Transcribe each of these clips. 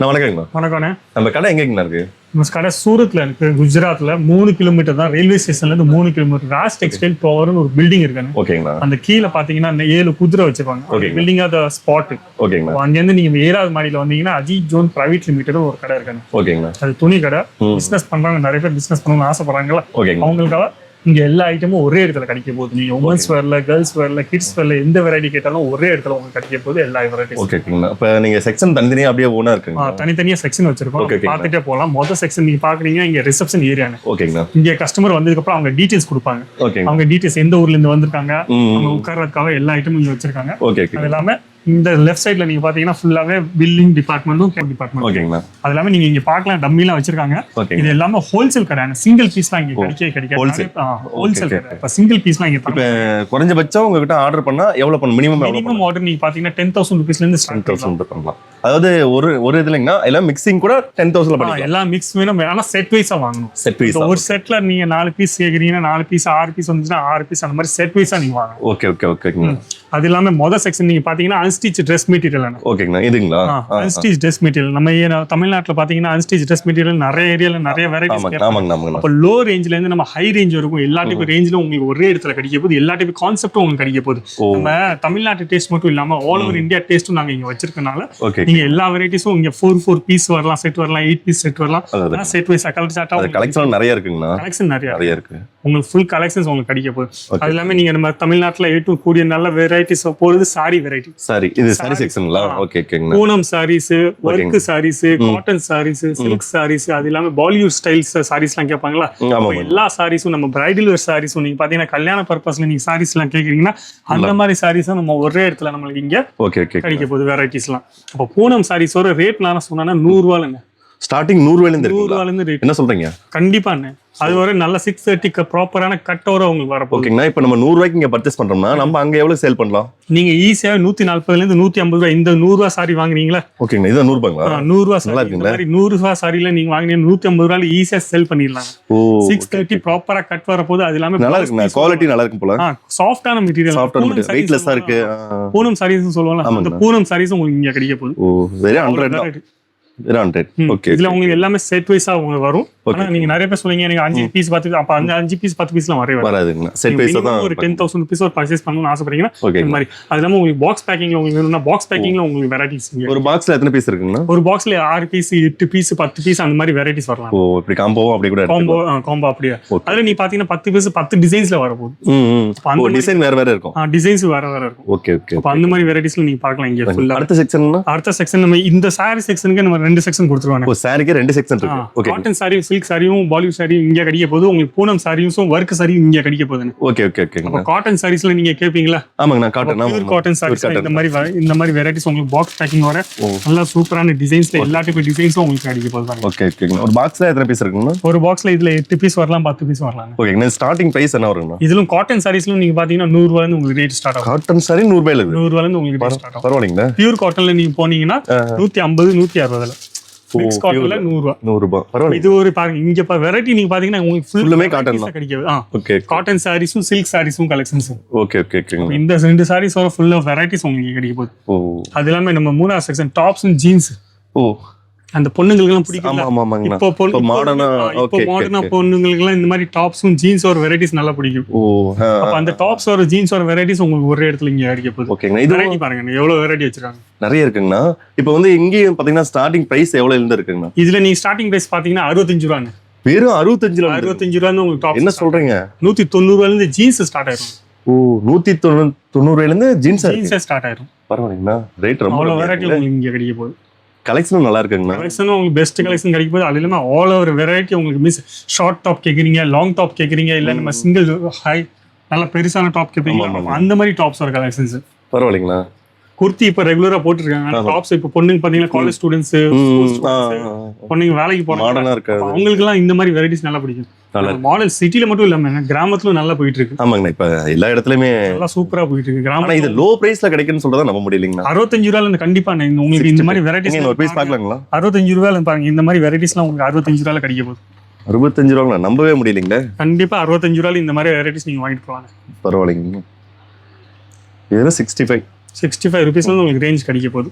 நான் வணக்கங்கண்ணா. வணக்கம்ண்ணே. நம்ம கடை எங்கேங்கண்ணா இருக்கு? நம்ம கடை சூரத்ல இருக்கு. குஜராத்ல மூணு கிலோமீட்டர் தான் ரயில்வே ஸ்டேஷன்ல இருந்து மூணு கிலோமீட்டர் ராஜ் டெக்ஸ்டைல் டவர்னு ஒரு பில்டிங் இருக்குண்ணே. ஓகேங்கண்ணா அந்த கீழே பாத்தீங்கன்னா இந்த ஏழு குதிரை வச்சிருப்பாங்க. Okay. Building of the spot ஓகேங்கண்ணா அங்கேருந்து நீங்க ஏழாவது மாடியில வந்தீங்கன்னா அஜித் ஜோன் பிரைவேட் லிமிடெட் ஒரு கடை இருக்காங்க ஓகேங்கண்ணா அது துணி கடை. ம். பிசினஸ் பண்றாங்க நிறைய பேர் பிசினஸ் பண்ணணும்னு ஆசைப்படுறாங்களா ஓகேங்கண்ணா அவங்களுக்காக இங்க எல்லா ஐட்டமும் ஒரே இடத்துல கிடைக்க போகுது. நீங்க உமன்ஸ் வேர்ல கேர்ள்ஸ் வேர்ல கிட்ஸ் வேர்ல எந்த வெரைட்டி கேட்டாலும் ஒரே இடத்துல உங்களுக்கு கிடைக்க போகுது எல்லா வெரைட்டிஸ் ஓகே ஓகேங்கண்ணா இப்போ நீங்க செக்ஷன் தனித்தனியா அப்படியே ஓனா இருக்குங்க தனித்தனியா செக்ஷன் வச்சிருக்கோம். பார்த்துட்டே போகலாம் மொதல் செக்ஷன் நீங்க பாக்குறீங்க இங்க ரிசப்ஷன் ஏரியாங்க ஓகேங்கண்ணா இங்க கஸ்டமர் வந்ததுக்கு அப்புறம் அவங்க டீடைல்ஸ் கொடுப்பாங்க. ஓகேங்க அவங்க டீடைல்ஸ் எந்த ஊர்ல இருந்து வந்திருக்காங்க அவங்க உட்கார்றதுக்காக எல்லா ஐட்டமும் இங்க வச்சிருக்காங்க. ஓகே ஓகே அது இல்லாம இந்த லெஃப்ட் சைடுல நீங்க பாத்தீங்கன்னா ஃபுல்லாவே பில்லிங் டிபார்ட்மெண்ட்டும் கேர் டிபார்ட்மெண்ட் ஓகேங்கண்ணா அது இல்லாம நீங்க இங்க பார்க்கலாம் டம்மிலாம் வச்சிருக்காங்க. ஓகேங்க இது எல்லாமே ஹோல்சேல் கடை சிங்கிள் பீஸ்லாம் இங்க கிடைக்கவே கிடைக்காது. ஹோல்சேல் கடை. இப்ப சிங்கிள் பீஸ்லாம் இங்க இப்போ குறைஞ்சபட்சம் உங்ககிட்ட ஆர்டர் பண்ணா எவ்வளவு பண்ண மினிமம் மினிமம் ஆர்டர் நீங்க பாத்தீங்கன்னா டென் தௌசண்ட் ருபீஸ்ல இருந்து டென் தௌசண்ட் பண்ணலாம். அதாவது ஒரு ஒரு இதுலங்கண்ணா எல்லாம் மிக்சிங் கூட டென் தௌசண்ட்ல பண்ணிக்கலாம். எல்லாம் மிக்ஸ் வேணும். ஆனா செட் வைஸா வாங்கணும். செட் பீஸ் இப்ப ஒரு செட்ல நீங்க நாலு பீஸ் கேக்குறீங்கன்னா நாலு பீஸ் ஆறு பீஸ் வந்துச்சுன்னா ஆறு பீஸ் அந்த மாதிரி செட் வைஸா நீங்க வாங்கணும். ஓகே ஓகே ஓகேங்கண்ணா அது இல்லாம மொதல் செக்ஷன் நீங்க பாத்தீங்கன்னா அன்ஸ்டிச் ட்ரெஸ் மெட்டீரியல் ஓகேங்கண்ணா இதுங்களா. அன்ஸ்டிச் ட்ரெஸ் மெட்டீரியல் நம்ம தமிழ்நாட்டுல பாத்தீங்கன்னா அன்ஸ்டிச் ட்ரெஸ் மெட்டீரியல் நிறைய ஏரியால நிறைய வெரைட்டிஸ் அப்போ லோ ரேஞ்ச்ல இருந்து நம்ம ஹை ரேஞ்ச் வரைக்கும் எல்லா டைப் ரேஞ்சில உங்களுக்கு ஒரே இடத்துல கிடைக்க போகுது. எல்லா டைப் கான்செப்டும் உங்களுக்கு கிடைக்க போகுது. நம்ம தமிழ்நாட்டு டேஸ்ட் மட்டும் இல்லாம ஆல் ஓவர் இந்தியா டேஸ்ட்டும் நாங்க இங்க வச்சிருக்கனால நீங்க எல்லா வெரைட்டிஸும் இங்க ஃபோர் ஃபோர் பீஸ் வரலாம் செட் வரலாம் எயிட் பீஸ் செட் வரலாம். செட் வைஸ் கலர் சாட்டா கலெக்ஷன் நிறைய இருக்குங்கண்ணா. கலெக்ஷன் நிறைய நிறைய இருக்கு. உங்களுக்கு ஃபுல் கலெக்ஷன்ஸ் உங்களுக்கு கிடைக்க போகுது. அது இல்லாம நீங்க நம்ம தமிழ்நாட்டுல ஏட்டும் கூடிய நல்ல வெரைட்டிஸ் போறது சாரி வெரைட்டி சரி இது சாரி செக்ஷனுங்களா ஓகே ஓகேங்கண்ணா Poonam saris work saris cotton saris silk saris அது இல்லாம பாலிவுட் ஸ்டைல்ஸ் சாரீஸ் எல்லாம் கேட்பாங்களா எல்லா சாரீஸும் நம்ம பிரைடல் வேர் சாரீஸும் நீங்க பாத்தீங்கன்னா கல்யாண பர்பஸ்ல நீங்க சாரீஸ் எல்லாம் கேக்குறீங்கன்னா அந்த மாதிரி சாரீஸும் நம்ம ஒரே இடத்துல நம்மளுக்கு இங்க ஓகே ஓகே கிடைக்க போகுது வெரைட்டிஸ்லாம் அப்போ பூனம் சாரீஸோட ரேட் நான் சொன்னா நூறு ரூபாய்ங்க ஸ்டார்டிங் நூறு வேலை நூறு இருக்குங்களா? ரூபாயில இருந்து ரேட் என்ன சொல்றீங்க? கண்டிப்பாண்ணே. அது வரை நல்ல சிக்ஸ் தேர்ட்டிக்கு ப்ராப்பரான கட் ஓவர உங்களுக்கு வரப்போகுது. ஓகேங்கண்ணா இப்போ நம்ம நூறு ரூபாய்க்கு இங்க பர்ச்சேஸ் பண்றோம்னா நம்ம அங்க எவ்வளவு சேல் பண்ணலாம்? நீங்க ஈஸியா நூத்தி நாற்பதுல இருந்து நூத்தி ஐம்பது ரூபாய் இந்த நூறு ரூபாய் சாரி வாங்குறீங்களா ஓகேங்கண்ணா இது நூறு ரூபாய்ங்களா? நூறு ரூபாய் நல்லா சாரி இருக்குங்களா? மாதிரி நூறு ரூபாய் சாரில நீங்க வாங்கினீங்க நூத்தி ஐம்பது ரூபாயில ஈஸியா செல் பண்ணிடலாம். ஓ சிக்ஸ் தேர்ட்டி ப்ராப்பரா கட் வரப்போது அது இல்லாம நல்லா இருக்குண்ணா குவாலிட்டி நல்லா இருக்கும் போல. சாஃப்டான மெட்டீரியல் சாஃப்ட் வெயிட்லெஸ்ஸா இருக்கு. ஆ. பூனம் சாரீஸ் சொல்லுவாங்க அந்த. பூனம் சாரீஸ் உங்களுக்கு இங்க கிடைக்க போகுது. ஓ வெரி ஹண்ட்ரட் வெரி இதுல உங்களுக்கு எல்லாமே செட் வைஸா உங்களுக்கு வரும். ஆனா நீங்க நிறைய பேர் சொல்லுங்க எனக்கு அஞ்சு பீஸ் பத்து அப்ப அந்த அஞ்சு பீஸ் பத்து பீஸ்லாம் வரவே வராது. வராதுங்கண்ணா செட் வைஸ் தான் ஒரு டென் தௌசண்ட் ருபீஸ் ஒரு பர்ச்சேஸ் பண்ணணும்னு ஆசைப்படுறீங்கன்னா இந்த மாதிரி. அது இல்லாம உங்களுக்கு பாக்ஸ் பேக்கிங்ல உங்களுக்கு வேணும்னா பாக்ஸ் பேக்கிங்ல உங்களுக்கு வெரைட்டிஸ் ஒரு பாக்ஸ்ல எத்தனை பீஸ் இருக்குங்கண்ணா? ஒரு பாக்ஸ்ல ஆறு பீஸ் எட்டு பீஸ் பத்து பீஸ் அந்த மாதிரி வெரைட்டிஸ் வரலாம். ஓ இப்படி காம்போவும் அப்படி கூட காம்போ காம்போ அப்படியே. அதுல நீ பாத்தீங்கன்னா பத்து பீஸ் பத்து டிசைன்ஸ்ல ஓ மாதிரி- டிசைன் வேற வேற இருக்கும். டிசைன்ஸ் வேற வேற இருக்கும். ஓகே ஓகே அப்ப அந்த மாதிரி வெரைட்டிஸ்ல நீங்க பார்க்கலாம் இங்க அடுத்த செக்ஷன்னா அடுத்த செக்ஷன் நம்ம இந்த சாரி செக்ஷனுக்கு நம்ம ரெண்டு செக்ஷன் கொடுத்துருவாங்க. சாரிக்கே ரெண்டு செக்ஷன் இருக்கு. ஓகே காட்டன் சாரி சில்க் சாரியும் பாலிவுட் சாரியும் இங்க கிடைக்க போகுது. உங்களுக்கு பூனம் சாரியும் ஒர்க் சாரியும் இங்க கிடைக்க போகுது ஓகே ஓகே ஓகேங்கண்ணா காட்டன் சாரீஸ்ல நீங்க கேப்பீங்களா? ஆமாங்கண்ணா காட்டன் பியூர் காட்டன் சாரீஸ் இந்த மாதிரி இந்த மாதிரி வெரைட்டிஸ் உங்களுக்கு பாக்ஸ் பேக்கிங் வர. நல்லா சூப்பரான டிசைன்ஸ்ல எல்லா டைப் டிசைன்ஸும் உங்களுக்கு கிடைக்க போகுது ஓகே ஓகேங்கண்ணா ஒரு பாக்ஸ்ல எத்தனை பீஸ் இருக்குங்கண்ணா ஒரு பாக்ஸ்ல இதுல எட்டு பீஸ் வரலாம் பத்து பீஸ் வரலாம் ஓகேங்கண்ணா ஸ்டார்டிங் பிரைஸ் என்ன வருங்கண்ணா இதுலும் காட்டன் சாரீஸ்லும் நீங்க பாத்தீங்கன்னா நூறு ரூபாய் உங்களுக்கு ரேட் ஸ்டார்ட் ஆகும். காட்டன் சாரி நூறு ரூபாயில நூறு ரூபாயில இருந்து உங்களுக்கு ரேட் ஸ்டார்ட் ஆகும். பரவாயில்லைங்களா? பியூர் காட்டன்ல நீங்க போனீங்கன்னா நூத்தி ஐம்பது நூத்தி அறுபதுல. மிக்ஸ் காட்டன்ல நூறு ரூபாய் நூறு ரூபாய் பரவாயில்ல. இது ஒரு பாருங்க இங்க இப்ப வெரைட்டி நீங்க பாத்தீங்கன்னா உங்களுக்கு தான். கிடைக்குது ஆ ஓகே காட்டன் சாரீஸும் சில்க் சாரீஸும் கலெக்ஷன்ஸ் ஓகே ஓகே இந்த ரெண்டு சாரீஸ் வர ஃபுல் ஆஃப் வெரைட்டிஸ் உங்களுக்கு கிடைக்க போகுது. அது இல்லாம நம்ம மூணாவது செக்ஷன் டாப்ஸும் ஜீன்ஸ் ஓ. அந்த பொண்ணுங்களுக்கு எல்லாம் பிடிக்கும் ஆமா ஆமா ஆமாங்கண்ணா. இப்போ பொண்ணு மாடர்னா இப்போ மாடர்னா பொண்ணுங்களுக்கு எல்லாம் இந்த மாதிரி டாப்ஸும் ஜீன்ஸ் ஒரு வெரைட்டிஸ் நல்லா பிடிக்கும். ஓ அப்ப அந்த டாப்ஸ் ஒரு ஜீன்ஸ் ஒரு வெரைட்டிஸ் உங்களுக்கு ஒரே இடத்துல இங்க கிடைக்க போகுது. ஓகேங்கண்ணா. இது வெரைட்டி பாருங்க எவ்வளவு வெரைட்டி வச்சிருக்காங்க? நிறைய இருக்குங்கண்ணா. இப்போ வந்து இங்கேயும் பாத்தீங்கன்னா ஸ்டார்டிங் பிரைஸ் எவ்வளவு இருந்து இருக்குங்கண்ணா? இதுல நீங்க ஸ்டார்டிங் பிரைஸ் பாத்தீங்கன்னா அறுபத்தஞ்சு ரூபாங்க. வெறும் அறுபத்தஞ்சுல இருந்து. அறுபத்தஞ்சு ரூபா உங்களுக்கு டாப் என்ன சொல்றீங்க? நூத்தி தொண்ணூறு ரூபாயில இருந்து ஜீன்ஸ் ஸ்டார்ட் ஆயிரும். ஓ நூத்தி தொண்ணூறு தொண்ணூறுல இருந்து ஜீன்ஸ் ஜீன்ஸே ஸ்டார்ட் ஆயிரும். பரவாயில்லைங்கண்ணா. ரேட் ரொம்ப இங்க கிடைக்க போகுது. கலெக்ஷனும் நல்லா இருக்குங்கண்ணா கலெக்ஷனும் உங்களுக்கு பெஸ்ட் கலெக்ஷன் கிடைக்கும் போது அது இல்லாம ஆல் ஓவர் வெரைட்டி உங்களுக்கு மீன்ஸ் ஷார்ட் டாப் கேக்குறீங்க லாங் டாப் கேக்குறீங்க இல்ல நம்ம சிங்கிள் ஹை நல்ல பெருசான டாப் கேட்பீங்க. அந்த மாதிரி டாப்ஸ் ஒரு கலெக்ஷன்ஸ் பரவாயில்லைங்களா? குர்த்தி இப்ப ரெகுலரா போட்டுருக்காங்க. டாப்ஸ் இப்ப பொண்ணுங்க பாத்தீங்கன்னா காலேஜ் ஸ்டூடெண்ட்ஸ் பொண்ணுங்க வேலைக்கு போறாங்க. அவங்களுக்கு எல்லாம் இந்த மாதிரி வெரைட்டிஸ் நல்லா பிடிக்கும். மாடல் சிட்டில மட்டும் இல்லாம கிராமத்துலயும் நல்லா போயிட்டு இருக்கு ஆமாங்கண்ணா. இப்ப எல்லா இடத்துலயுமே நல்லா சூப்பரா போயிட்டு இருக்கு ஆனா இது கிராமம் லோ பிரைஸ்ல கிடைக்குன்னு சொல்றதா நம்ப முடியலைங்கண்ணா. அறுபத்தஞ்சு ரூபாயில கண்டிப்பா உங்களுக்கு இந்த மாதிரி வெரைட்டிஸ் ஒரு பீஸ் பாக்கலாங்களா? அறுபத்தஞ்சு ரூபாயில பாருங்க. இந்த மாதிரி வெரைட்டிஸ்லாம் உங்களுக்கு அறுபத்தஞ்சு ரூபாயில கிடைக்க போகுது. அறுபத்தஞ்சு ரூபாங்களா நம்பவே முடியலைங்களே. கண்டிப்பா அறுபத்தஞ்சு ரூபாயில இந்த மாதிரி வெரைட்டிஸ் நீங்க வாங்கிட்டு போவாங்க பரவாயில்லைங்க. இது சிக்ஸ்டி ஃபைவ் சிக்ஸ்டி ஃபைவ் ருபீஸ்ல உங்களுக்கு ரேஞ்ச் கிடைக்க போகுது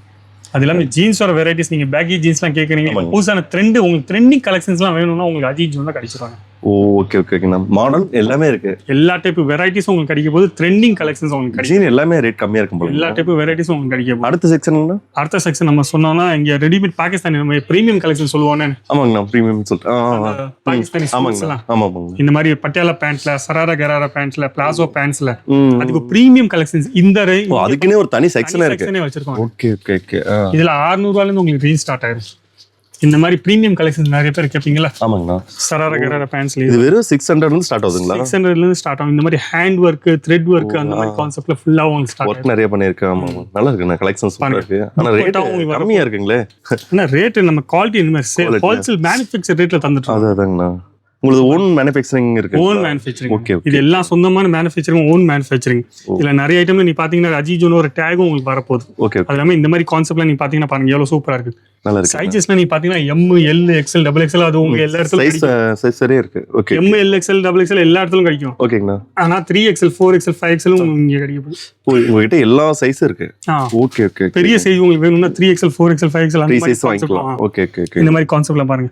அது இல்லாம ஜீன்ஸோட வெரைட்டிஸ் நீங்க பேக்கி ஜீன்ஸ்லாம் கேக்குறீங்க ஆமாங்க. புதுசான ட்ரெண்ட் உங்களுக்கு ட்ரெண்டிங் கலெக்ஷன்ஸ்லாம் வேணும்னா உங்களுக்கு அஜித் ஜூன்ல கிடைச்சிருவாங்க ஓ ஓகே ஓகே ஓகேண்ணா மாடல் எல்லாமே இருக்கு. எல்லா டைப் வெரைட்டிஸும் உங்களுக்கு கிடைக்கும் போது ட்ரெண்டிங் கலெக்ஷன்ஸ் உங்களுக்கு கிடைக்கும். எல்லாமே ரேட் கம்மியா இருக்கும் போல எல்லா டைப் வெரைட்டிஸும் உங்களுக்கு கிடைக்கும். போது அடுத்த செக்ஷன்னா அடுத்த செக்ஷன் நம்ம சொன்னோம்னா இங்க ரெடிமேட் பாகிஸ்தானி நம்ம பிரீமியம் கலெக்ஷன் சொல்லுவோன்னு ஆமாங்கண்ணா ப்ரீமியம் ஆ. பாகிஸ்தானி எல்லாம். ஆமா ஆமாங்க இந்த மாதிரி பட்டியாலா பேண்ட்ஸ்ல சராரா கராரா பேண்ட்ஸ்ல பிளாசோ பேண்ட்ஸ்ல அதுக்கு பிரீமியம் கலெக்ஷன்ஸ் இந்த அதுக்குன்னே ஒரு தனி செக்ஷனே இருக்கு. செக்ஷனே வச்சிருக்கோம். ஓகே ஓகே ஓகே இதுல 600 ரூபாயில இருந்து உங்களுக்கு ரேஞ்ச் ஸ்டார்ட் ஆயிரும். இந்த மாதிரி பிரீமியம் கலெக்ஷன் நிறைய பேர் கேட்பீங்களா ஆமாங்கண்ணா. சராரா கராரா பேண்ட்ஸ்ல இது வெறும் சிக்ஸ் ஹண்ட்ரட் இருந்து ஸ்டார்ட் ஆகுதுங்களா? சிக்ஸ் ஹண்ட்ரட்ல இருந்து ஸ்டார்ட் ஆகும். இந்த மாதிரி ஹேண்ட் ஒர்க் த்ரெட் ஒர்க் அந்த மாதிரி கான்செப்ட்ல ஃபுல்லா உங்களுக்கு ஸ்டார்ட் ஒர்க் நிறைய பண்ணிருக்கேன் ஆமா நல்லா இருக்குண்ணா கலெக்ஷன் சூப்பரா இருக்கு. ஆனா ரேட் கம்மியா இருக்குங்களே. ஆனா ரேட் நம்ம குவாலிட்டி இந்த மாதிரி ஹோல்சேல் மேனுஃபேக்சர் ரேட்ல தந்துட்டு அது அதாங்கண்ணா. உங்களுக்கு ஓன் மேனுஃபேக்சரிங் இருக்கு. ஓன் மேனுஃபேக்சரிங் ஓகே இது எல்லாம் சொந்தமான மேனுஃபேக்சரிங் ஓன் மேனுஃபேக்சரிங் இதுல நிறைய ஐட்டம்ல நீ பாத்தீங்கன்னா அஜிஜோன்னு ஒரு டேகும் உங்களுக்கு வரப்போகுது. ஓகே அது இல்லாம இந்த மாதிரி கான்செப்ட்ல நீ பாத்தீங்கன்னா பாருங்க எவ்வளவு சூப்பரா இருக்கு. நல்லா இருக்கு. சைஸஸ்ல நீ பாத்தீங்கன்னா M L XL double XL அது உங்க எல்லா இடத்துலயும் சைஸ் சைஸ் சரியா இருக்கு. Okay M L XL double XL எல்லா இடத்துலயும் கிடைக்கும். ஓகேங்கண்ணா ஆனா three XL four XL five XL இங்க கிடைக்கும் உங்ககிட்ட எல்லா சைஸும் இருக்கு. ஓகே ஓகே பெரிய சைஸ் உங்களுக்கு வேணும்னா three XL four XL five XL three அந்த மாதிரி வாங்கிக்கலாம். ஓகே ஓகே ஓகே இந்த மாதிரி கான்செப்ட்ல பாருங்க.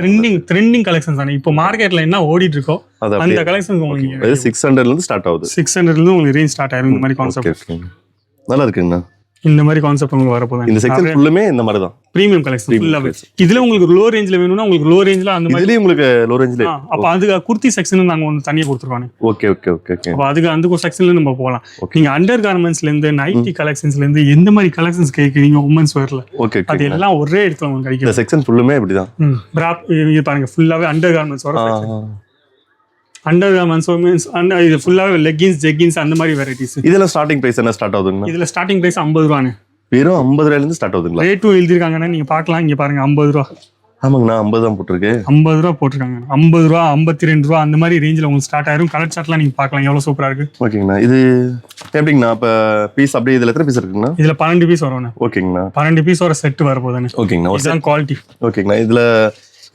ட்ரெண்டிங் ட்ரெண்டிங் கலெக்ஷன்ஸ் தானே. இப்போ மார்க்கெட்ல என்ன ஓடிட்டு இருக்கோ அந்த கலெக்ஷன்ஸ் உங்களுக்கு சிக்ஸ் ஹண்ட்ரட்ல இருந்து ஸ்டார்ட் ஆகுது. சிக்ஸ் ஹண்ட்ரட்ல உங்களுக்கு ரேஞ்ச் ஸ்டார்ட் ஆயிரும். இந்த மாதிரி கான்செப்ட் நல்லா இருக்குங்கண்ணா இந்த மாதிரி கான்செப்ட் உங்களுக்கு வரப்போகுது. இந்த செக்ஷன் ஃபுல்லுமே இந்த மாதிரி தான். ப்ரீமியம் கலெக்ஷன் ஃபுல்லாவே இதுல உங்களுக்கு லோ ரேஞ்ச்ல வேணும்னா உங்களுக்கு லோ ரேஞ்ச்ல அந்த மாதிரி உங்களுக்கு லோ ரேஞ்சில் அப்ப அதுக்கு குர்த்தி செக்ஷன் நாங்க ஒன்று தனியா கொடுத்துருக்கோம். ஓகே ஓகே ஓகே ஓகே அப்ப அதுக்கு அந்த செக்ஷன்ல நம்ம போகலாம். நீங்க அண்டர் கார்மெண்ட்ஸ்ல இருந்து நைட்டி கலெக்ஷன்ஸ்ல இருந்து எந்த மாதிரி கலெக்ஷன்ஸ் கேட்குறீங்க உமன்ஸ் வேர்ல ஓகே அது எல்லாம் ஒரே இடத்துல உங்களுக்கு கிடைக்கும் செக்ஷன் ஃபுல்லுமே இப்படிதான். ம். bra- இது பாருங்க ஃபுல்லாவே அண்டர் கார்மெண்ட்ஸ் வர அண்டர் கார்மெண்ட்ஸ் மீன்ஸ் அண்டர் இது ஃபுல்லாவே லெகின்ஸ் ஜெகின்ஸ் அந்த மாதிரி வெரைட்டிஸ் இதெல்லாம் ஸ்டார்டிங் பிரைஸ் என்ன ஸ்டார்ட் ஆகுதுங்கண்ணா? இதுல ஸ்டார்டிங் பிரைஸ் ஐம்பது ரூபான்னு வெறும் ஐம்பது ரூபாயில இருந்து ஸ்டார்ட் ஆகுதுங்களா? ரேட்டும் எழுதிருக்காங்கன்னா நீங்க பார்க்கலாம். இங்க பாருங்க ஐம்பது ரூபா. ஆமாங்கண்ணா ஐம்பது தான் போட்டிருக்கு. ஐம்பது ரூபா போட்டிருக்காங்க. ஐம்பது ரூபா ஐம்பத்தி ரெண்டு ரூபா அந்த மாதிரி ரேஞ்சில் உங்களுக்கு ஸ்டார்ட் ஆயிரும். கலர் சார்ட்லாம் நீங்க பார்க்கலாம். எவ்வளவு சூப்பரா இருக்கு. ஓகேங்கண்ணா. இது எப்படிங்கண்ணா? இப்போ பீஸ் அப்படியே இதில் எத்தனை பீஸ் இருக்குங்கண்ணா? இதுல பன்னெண்டு பீஸ் வரும்ண்ணே. ஓகேங்கண்ணா. பன்னெண்டு பீஸ் ஒரு செட் வரப்போதானே ஓகேங்கண்ணா. ஒரு குவாலிட்டி ஓகேங்கண்ணா. இதுல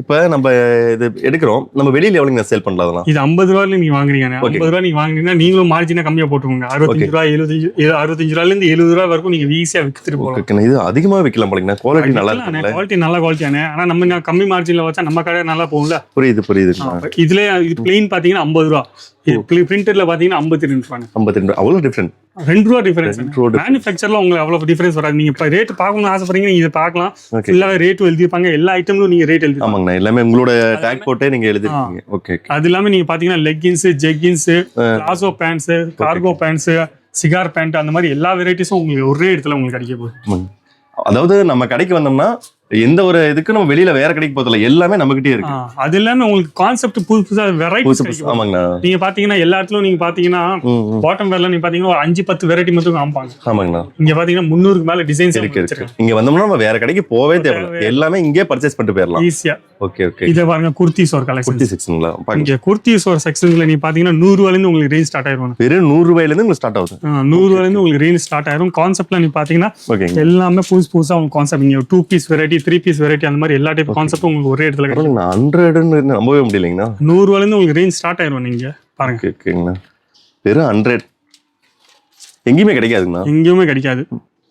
இப்போ நம்ம இது எடுக்கிறோம். நம்ம வெளியில எவ்வளோங்க சேல் பண்ணலாம் இது ஐம்பது ரூபாயில நீங்க வாங்குறீங்க ஐம்பது ரூபா நீங்க வாங்குறீங்கன்னா நீங்களும் மார்ஜினா கம்மியா போட்டுக்கோங்க. அறுபத்தஞ்சு ரூபா எழுபத்தஞ்சு அறுபத்தஞ்சு ரூபாயில இருந்து எழுபது ரூபா வரைக்கும் நீங்க ஈஸியா வித்துட்டு போகலாம். இது அதிகமாக விற்கலாம் போலங்கண்ணா. குவாலிட்டி நல்லா குவாலிட்டி நல்ல குவாலிட்டியானே ஆனா நம்ம கம்மி மார்ஜின்ல வச்சா நம்ம கடை நல்லா போகும்ல. புரியுது புரியுதுங்கண்ணா. இதுல இது பிளெயின் பாத்தீங்கன்னா ஐம்பது ரூபா. பிரிண்டர்ல பாத்தீங்கன்னா ஐம்பத்தி ரெண்டு ஐம்பத்தி ரெண்டு அவ்வளோ டிஃப்ரெண்ட் ரெண்டு ரூபா டிஃபரன்ஸ் மேனுஃபேக்சர்ல உங்களுக்கு அவ்வளவு டிஃபரன்ஸ் வராது. நீங்க இப்போ ரேட் பார்க்கணும்னு ஆசைப்படுறீங்க நீங்க இதை பார்க்கலாம். ஃபுல்லாவே ரேட் எழுதிருப்பாங்க எல்லா ஐட்டம்லும் நீங்க ரேட் எழுதி ஆமாங்கண்ணா. எல்லாமே உங்களோட டேக் போட்டே நீங்க எழுதிருக்கீங்க ஓகே அது இல்லாம நீங்க பாத்தீங்கன்னா leggings jeggings palazzo pants cargo pants cigar pant அந்த மாதிரி எல்லா வெரைட்டிஸும் உங்களுக்கு ஒரே இடத்துல உங்களுக்கு கிடைக்க போகுது. ஆமாங்க. அதாவது நம்ம கடைக்கு வந்தோம்னா எந்த ஒரு இதுக்கு நம்ம வெளியில வேற கடைக்கு போறதில்ல. எல்லாமே நம்மகிட்டயே இருக்கு. அது இல்லாம உங்களுக்கு கான்செப்ட் புதுசு புதுசா கிடைக்கும். ஆமாங்கண்ணா. நீங்க பாத்தீங்கன்னா எல்லா இடத்துலயும் நீங்க பாத்தீங்கன்னா. பாட்டம் வேர்ல நீங்க பாத்தீங்கன்னா ஒரு அஞ்சு பத்து வெரைட்டி மட்டும் காமிப்பாங்க. ஆமாங்கண்ணா. இங்க பாத்தீங்கன்னா முந்நூறுக்கு மேல டிசைன்ஸ் இருக்கு இருக்கு. இங்க வந்தோம்னா நம்ம வேற கடைக்கு போவே தேவையில்ல. எல்லாமே இங்கே பர்ச்சேஸ் பண்ணிட்டு போயிடலாம். ஈஸியா ஓகே ஓகே இதை பாருங்க குர்த்திஸ் ஒரு கலெக்ஷன் குர்த்தி பாருங்க. இங்க குர்த்திஸ் ஒரு செக்ஷன்ல நீ பாத்தீங்கன்னா நூறு ரூபாயில இருந்து உங்களுக்கு ரேஞ்ச் ஸ்டார்ட் ஆயிரும் வெறும் நூறு ரூபாயில இருந்து உங்களுக்கு ஸ்டார்ட் ஆகுது. நூறு ரூபாயில இருந்து உங்களுக்கு ரேஞ்ச் ஸ்டார்ட் ஆயிரும். கான்செப்ட்ல நீ பாத்தீங்கன்னா எல்லாமே புதுசு புதுசா உங்க கான்செப்ட் நீங்க two piece variety three piece variety அந்த மாதிரி எல்லா டைப் கான்செப்டும் உங்களுக்கு ஒரே இடத்துல கிடைக்கும். ஹண்ட்ரட்னு நம்பவே முடியலைங்கண்ணா. நூறு ரூபாயில இருந்து உங்களுக்கு ரேஞ்ச் ஸ்டார்ட் ஆயிரும் நீங்க. பாருங்க. ஓகே ஓகேங்கண்ணா வெறும் ஹண்ட்ரட் எங்கேயுமே கிடைக்காதுங்கண்ணா. எங்கேயுமே கிடைக்காது.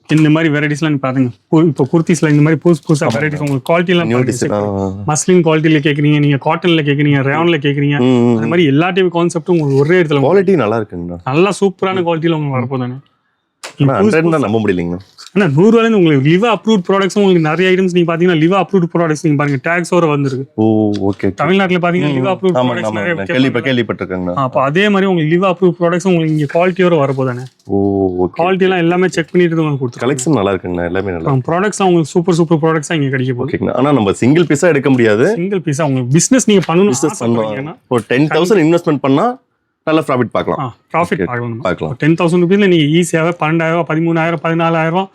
இந்த மாதிரி வெரைட்டிஸ்லாம் நீ பாருங்க. இப்போ குர்த்திஸ்ல இந்த மாதிரி புதுசு புதுசா வெரைட்டிஸ் உங்களுக்கு குவாலிட்டி எல்லாம் நியூ பாருங்க. டிசைன் மஸ்லின் குவாலிட்டியில கேக்குறீங்க நீங்க காட்டன்ல கேக்குறீங்க ரேவன்ல கேக்குறீங்க. அந்த மாதிரி எல்லா டைப் கான்செப்டும் உங்களுக்கு ஒரே இடத்துல குவாலிட்டி நல்லா இருக்குங்கண்ணா. நல்லா சூப்பரான குவாலிட்டியில உங்களுக்கு வரப்போதானே நம்ப முடியலைங்கண்ணா ஆனா நூறு ரூபாயில உங்களுக்கு லிவா அப்ரூவ் ப்ராடக்ட்ஸ் உங்களுக்கு நிறைய ஐட்டம்ஸ் நீங்க பாத்தீங்கன்னா லிவா அப்ரூவ் ப்ராடக்ட்ஸ் நீங்க பாருங்க டேக்ஸோட வந்திருக்கு. ஓ ஓகே தமிழ்நாட்டுல பாத்தீங்கன்னா லிவா அப்ரூவ் ப்ராடக்ட்ஸ் நிறைய. கேள்வி அப்போ அதே மாதிரி உங்களுக்கு லிவா அப்ரூவ் ப்ராடக்ட்ஸ் உங்களுக்கு இங்க குவாலிட்டியோட வரப்போதானே? ஓ ஓகே குவாலிட்டி எல்லாம் எல்லாமே செக் பண்ணிட்டு உங்களுக்கு கொடுத்துருக்காங்க கலெக்ஷன் நல்லா இருக்குங்கண்ணா எல்லாமே நல்லா ப்ராடக்ட்ஸ் உங்களுக்கு சூப்பர் சூப்பர் ப்ராடக்ட்ஸ் இங்க கிடைக்க போகுது. ஆனா நம்ம சிங்கிள் பீஸா எடுக்க முடியாது. சிங்கிள் பீஸா உங்களுக்கு பிசினஸ் நீங்க பண்ணணும் பிசினஸ் ஆசைப்படுறீங்கன்னா பண்ணுவோம் ஒரு டென் தௌசண்ட் இன்வெஸ்ட்மெண்ட் பண்ணா நல்ல ப்ராஃபிட் பார்க்கலாம். ப்ராஃபிட் பார்க்கணும் பார்க்கலாம் டென் தௌசண்ட் ருபீஸ்ல நீங்க ஈஸியாவே பன்னெண்டாயிரம் பதிமூணாயிரம் பதினாலாயிரம்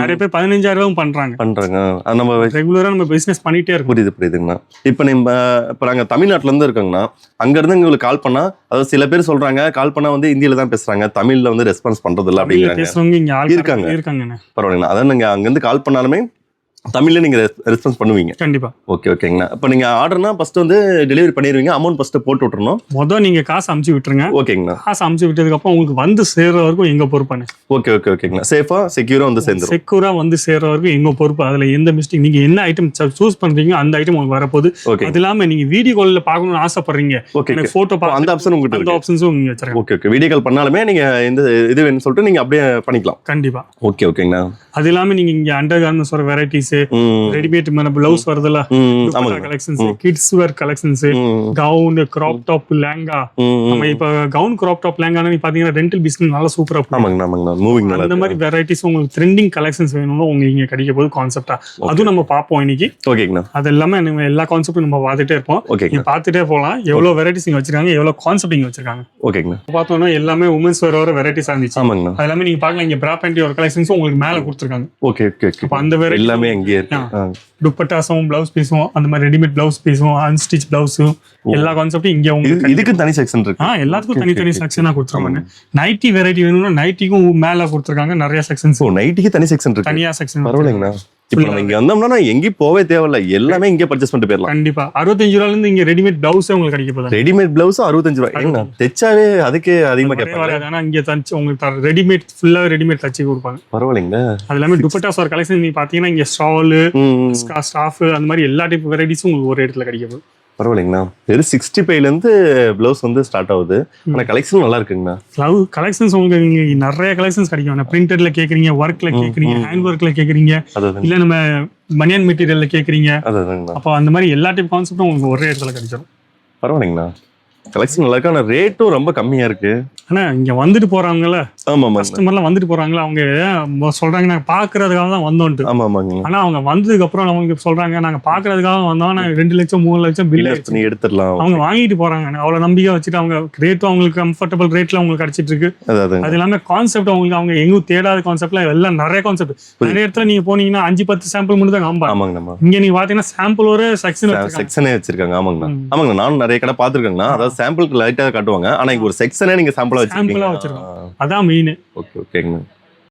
நிறைய பேர் பதினஞ்சாயிரம் பண்றாங்க. பண்றாங்க. நம்ம ரெகுலரா நம்ம பிசினஸ் பண்ணிட்டே இருக்கோம். புரியுது புரியுதுங்கண்ணா. இப்போ நம்ம இப்போ நாங்கள் தமிழ்நாட்டுல இருந்து இருக்கோங்கண்ணா. அங்கேருந்து உங்களுக்கு கால் பண்ணா அதாவது சில பேர் சொல்றாங்க கால் பண்ணா வந்து ஹிந்தியில தான் பேசுறாங்க தமிழ்ல வந்து ரெஸ்பான்ஸ் பண்றது இல்லை அப்படிங்கிறாங்க. இருக்காங்க. இருக்காங்கண்ணே. பரவாயில்லைங்கண்ணா. அதான் நீங்க அங்கேருந்து கால் பண்ணாலுமே தமிழ்ல நீங்க ரெஸ்பான்ஸ் பண்ணுவீங்க. கண்டிப்பா. ஓகே ஓகேங்கண்ணா இப்போ நீங்க ஆர்டர்னா ஃபர்ஸ்ட் வந்து டெலிவரி பண்ணிடுவீங்க அமௌண்ட் ஃபர்ஸ்ட் போட்டு விட்டுறணும். மொதல் நீங்க காசு அமுச்சு விட்டுருங்க. ஓகேங்கண்ணா காசு அமுச்சு விட்டதுக்கு அப்புறம் உங்களுக்கு வந்து சேர்ற வரைக்கும் எங்க பொறுப்பானு ஓகே ஓகே ஓகேங்கண்ணா சேஃபா செக்யூரா வந்து சேர்ந்துரும். செக்யூரா வந்து சேர்ற வரைக்கும் எங்க பொறுப்பு? அதுல எந்த மிஸ்டேக் நீங்க என்ன ஐட்டம் சூஸ் பண்றீங்க அந்த ஐட்டம் உங்களுக்கு வரப்போகுது. ஓகே அது இல்லாம நீங்க வீடியோ கால்ல பார்க்கணும்னு ஆசைப்படுறீங்க. ஓகே எனக்கு போட்டோ அப்போ அந்த ஆப்ஷன் உங்ககிட்ட அந்த ஆப்ஷன்ஸும் நீங்க வச்சிருக்கேன். ஓகே ஓகே வீடியோ கால் பண்ணாலுமே நீங்க இந்த இது வேணும்னு சொல்லிட்டு நீங்க அப்படியே பண்ணிக்கலாம். கண்டிப்பா. ஓகே ஓகேங்கண்ணா அது இல்லாம நீங்க இங்க அண்டர் கார்மெண்ட்ஸ் வர வெரைட்டிஸ் ம். ரெடிமேட் பிளவுஸ் வருதுல்ல? ம் ஆமாங்க. Collections kids wear collections gown crop top lehenga. நம்ம இப்ப கவுன் கிராப் டாப் லேங்கா நீ பாத்தீங்கன்னா ரெண்டல் பிசினஸ் நல்லா சூப்பரா மூவிங் அந்த மாதிரி வெரைட்டிஸ் உங்களுக்கு ட்ரெண்டிங் கலெக்ஷன்ஸ் வேணும்னா உங்களுக்கு இங்க கிடைக்க போது கான்செப்டா அதுவும் நம்ம பார்ப்போம் இன்னைக்கு. ஓகேங்கண்ணா அது எல்லாமே நம்ம எல்லா கான்செப்டும் நம்ம பார்த்துட்டே இருப்போம். நீங்க பார்த்துட்டே போகலாம். எவ்வளவு வெரைட்டிஸ் இங்க வச்சிருக்காங்க எவ்வளவு கான்செப்ட் இங்க வச்சிருக்காங்க. ஓகேங்கண்ணா பார்த்தோம்னா எல்லாமே உமன்ஸ் வேற வர வெரைட்டிஸ் இருந்துச்சு. ஆமாங்கண்ணா. எல்லாமே நீங்க பார்க்கலாம் இங்க பிரா பேண்டி ஒரு கலெக்ஷன்ஸும் உங்களுக்கு மேல கொடுத்துருக்காங்க. ஓகே ஓகே அந்த வெரைட்டி எல்லாமே அங்கேயே இருக்கு. ஆ. துப்பட்டாஸும் பிளவுஸ் பீஸும் அந்த மாதிரி ரெடிமேட் பிளவுஸ் பீஸும் அன்ஸ்டிச் பிளவுஸும் எல்லா கான்செப்டும் இங்க உங்களுக்கு இதுக்கு தனி செக்ஷன் இருக்கு. ஆ எல்லாத்துக்கும் தனித்தனி செக்ஷனா கொடுத்துருக்காங்க. நைட்டி வெரைட்டி வேணும்னா நைட்டிக்கும் மேல கொடுத்துருக்காங்க நிறைய செக்ஷன்ஸ் ஓ நைட்டுக்கு தனி செக்ஷன் இருக்கு. தனியா செக்ஷன் பரவாயில்லைங்கண்ணா. இப்போ நம்ம இங்க வந்தோம்னா நான் எங்கேயும் போவே தேவையில்ல. எல்லாமே இங்கே பர்ச்சேஸ் பண்ணிட்டு போயிடலாம். கண்டிப்பா. அறுபத்தஞ்சு ரூபால இருந்து இங்க ரெடிமேட் பிளவுஸே உங்களுக்கு கிடைக்க போகுது. ரெடிமேட் பிளவுஸ் அறுபத்தஞ்சு ரூபாய். ஏங்கண்ணா தைச்சாவே அதுக்கே அதிகமா கேட்பாங்க. வராது. ஆனா இங்க தச்சு உங்களுக்கு ரெடிமேட் ஃபுல்லா ரெடிமேட் தச்சு கொடுப்பாங்க. பரவாயில்லைங்களா. அது எல்லாமே துப்பட்டாஸ் ஒரு கலெக்ஷன் நீங்க பாத்தீங்கன்னா இங்க ஸ்டாலு ஸ்டாஃப் அந்த மாதிரி எல்லா டைப் வெரைட்டிஸும் உங்களுக்கு ஒரு இடத்துல கிடைக்க போகுது. பரவாயில்லைங்கண்ணா. வெறும் சிக்ஸ்டி ஃபைவ்ல இருந்து பிளவுஸ் வந்து ஸ்டார்ட் ஆகுது. ஆனா கலெக்ஷன் நல்லா இருக்குங்கண்ணா. ஃப்ளவு கலெக்ஷன்ஸ் உங்களுக்கு நிறைய கலெக்ஷன்ஸ் கிடைக்கும். பிரிண்டட்ல கேக்குறீங்க ஒர்க்ல கேக்குறீங்க ஹேண்ட் ஒர்க்ல கேக்குறீங்க அதான் இல்ல நம்ம பனியன் மெட்டீரியல்ல கேக்குறீங்க. அதாங்கண்ணா. அப்போ அந்த மாதிரி எல்லா டைப் கான்செப்டும் உங்களுக்கு ஒரே இடத்துல கிடைச்சிடும் பரவாயில்லைங்கண்ணா. கலெக்ஷன் நல்லா இருக்கு ஆனா ரேட்டும் ரொம்ப கம்மியா இருக்கு. ஆனா இங்க வந்துட்டு போறவங்கல ஆமா ஆமாங்க. கஸ்டமர்லாம் வந்துட்டு போறாங்களா? அவங்க சொல்றாங்க நாங்க பாக்குறதுக்காக தான் வந்தோன்ட்டு. ஆமா ஆமாங்க. ஆனா அவங்க வந்ததுக்கு அப்புறம் அவங்க சொல்றாங்க நாங்க பாக்குறதுக்காக வந்தோம். நாங்க ரெண்டு லட்சம் மூணு லட்சம் பில் பண்ணி எடுத்துடலாம். அவங்க வாங்கிட்டு போறாங்க அவ்வளவு நம்பிக்கை வச்சுட்டு அவங்க ரேட்டும் அவங்களுக்கு கம்ஃபர்டபுள் ரேட்ல அவங்களுக்கு கிடைச்சிட்டு இருக்கு அது. இல்லாம கான்செப்ட் அவங்களுக்கு அவங்க எங்கும் தேடாத கான்செப்ட்ல எல்லாம் நிறைய கான்செப்ட் நிறைய இடத்துல நீங்க போனீங்கன்னா அஞ்சு பத்து சாம்பிள் மட்டும் தான் காம்பாங்க. ஆமாங்கண்ணா இங்க நீங்க பாத்தீங்கன்னா சாம்பிள் ஒரு செக்ஷன் செக்ஷனே வச்சிருக்காங்க. ஆமாங்கண்ணா. ம். ஆமாங்கண்ணா. நானும் நிறைய கடை பார்த்துருக்கேங்கண்ணா. அதாவது சாம்பிளுக்கு லைட்டாக காட்டுவாங்க. ஆனா இங்க ஒரு செக்ஷனே நீங்க சாம்பிளா சாம்பிளா வச்சிருக்கீங்க வச்சிருக்கோம். அதான் மெயின் ஓகே ஓகேங்கண்ணா